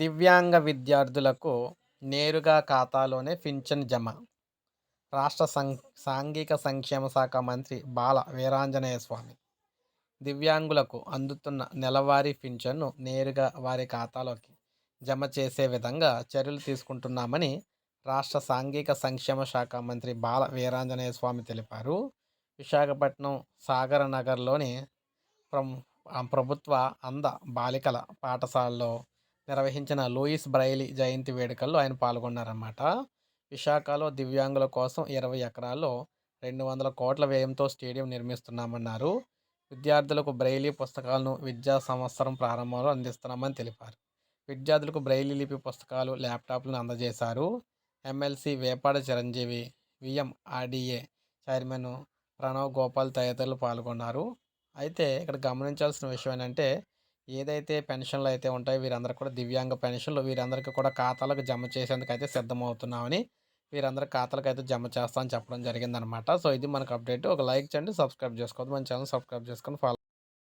దివ్యాంగ విద్యార్థులకు నేరుగా ఖాతాలోనే పింఛన్ జమ. రాష్ట్ర సం సాంఘిక సంక్షేమ శాఖ మంత్రి బాల వీరాంజనేయ స్వామి దివ్యాంగులకు అందుతున్న నెలవారీ పింఛన్ను నేరుగా వారి ఖాతాలోకి జమ చేసే విధంగా చర్యలు తీసుకుంటున్నామని రాష్ట్ర సాంఘిక సంక్షేమ శాఖ మంత్రి బాల వీరాంజనేయ స్వామి తెలిపారు. విశాఖపట్నం సాగర నగర్లోని ప్రభుత్వ అంద బాలికల పాఠశాలలో నిర్వహించిన లూయిస్ బ్రైలీ జయంతి వేడుకల్లో ఆయన పాల్గొన్నారన్నమాట. విశాఖలో దివ్యాంగుల కోసం ఇరవై ఎకరాల్లో రెండు వందల కోట్ల వ్యయంతో స్టేడియం నిర్మిస్తున్నామన్నారు. విద్యార్థులకు బ్రైలీ పుస్తకాలను విద్యా సంవత్సరం ప్రారంభంలో అందిస్తున్నామని తెలిపారు. విద్యార్థులకు బ్రైలీ లిపి పుస్తకాలు ల్యాప్టాప్లను అందజేశారు. MLC Vepada Chiranjeevi VM RDA chairman Pranav Gopal తదితరులు పాల్గొన్నారు. అయితే ఇక్కడ గమనించాల్సిన విషయం ఏంటంటే ఏదైతే పెన్షన్లు అయితే ఉంటాయో వీరందరూ కూడా దివ్యాంగ పెన్షన్లు వీరందరికీ కూడా ఖాతాలకు జమ చేసేందుకు అయితే సిద్ధమవుతున్నామని వీరందరి ఖాతాలకు అయితే జమ చేస్తామని చెప్పడం జరిగిందనమాట. సో ఇది మనకు అప్డేట్. ఒక లైక్ చేయండి సబ్స్క్రైబ్ చేసుకోవద్దు. మన ఛానల్ సబ్స్క్రైబ్ చేసుకొని ఫాలో